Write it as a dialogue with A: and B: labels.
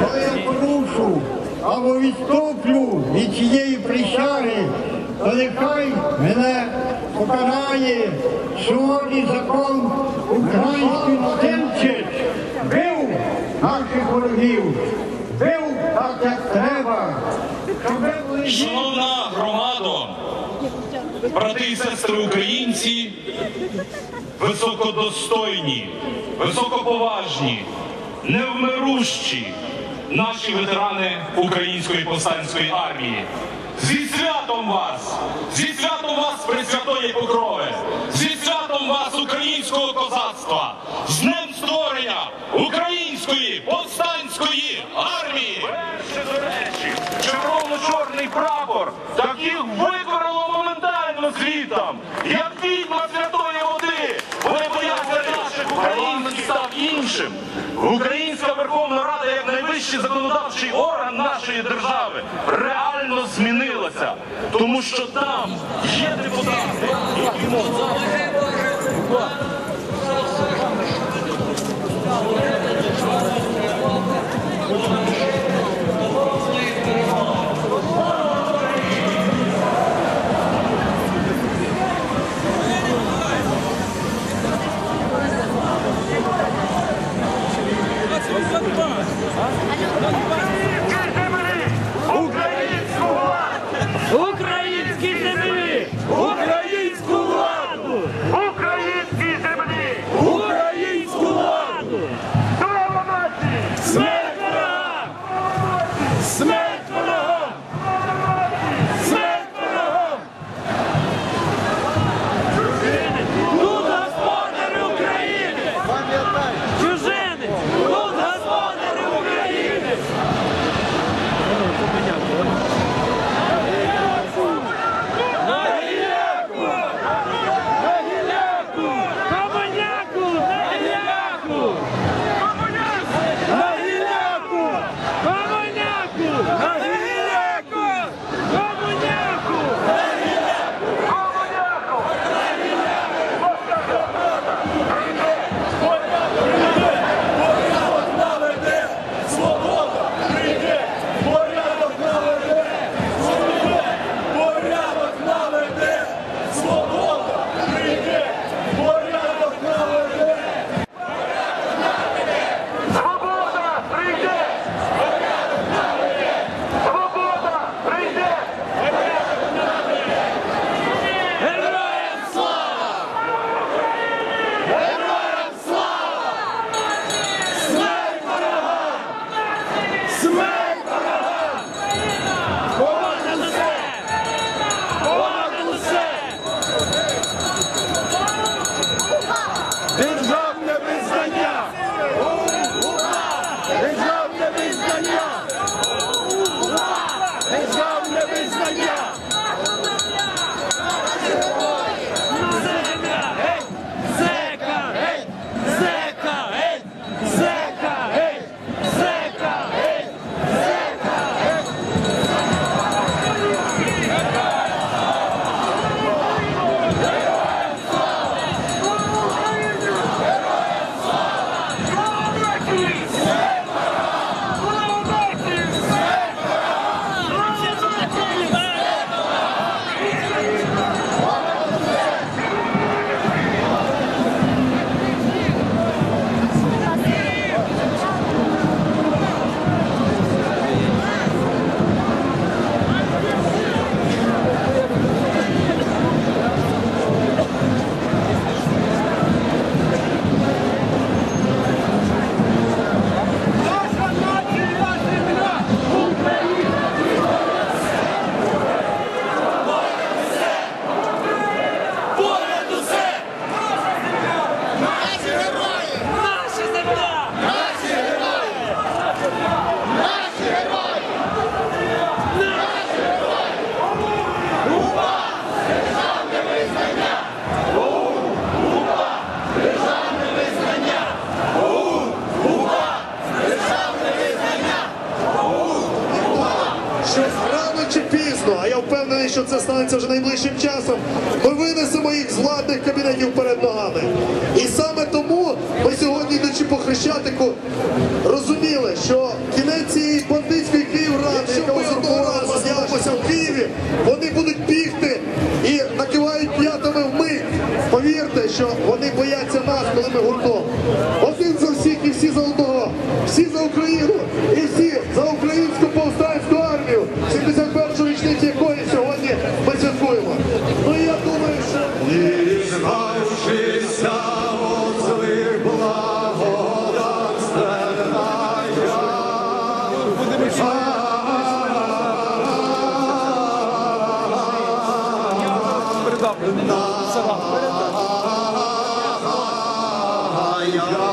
A: Коли або відступлю від цієї присяги, то нехай мене покарає суворий закон український Тимчич. Бив наших ворогів, бив так, як треба,
B: Шановна громадо, брати і сестри українці, високодостойні, високоповажні, невмирущі наші ветерани Української повстанської армії. Зі святом вас! Зі святом вас Пресвятої Покрови! Зі святом вас українського козацтва! З днем створення української повстанської армії! Перше, до речі, червоно-чорний прапор, таких викорило моментально звітом, як відьма святої води. Вони бояться наших українських став іншим. Українська Верховна Рада, як найвищий законодавчий орган нашої держави, реально змінилася, тому що там є депутати, які можуть.
C: Пізно, а я впевнений, що це станеться вже найближчим часом, ми винесемо їх з владних кабінетів перед ногами. І саме тому ми сьогодні, йдучи по Хрещатику, розуміли, що кінець цієї бандитської Київради, яка узурпувала з'явилася в Києві, вони будуть бігти і накивають п'ятами вмить. Повірте, що вони бояться нас, коли ми гуртом. Один за всіх і всі за одного. Всі за Україну і всі oh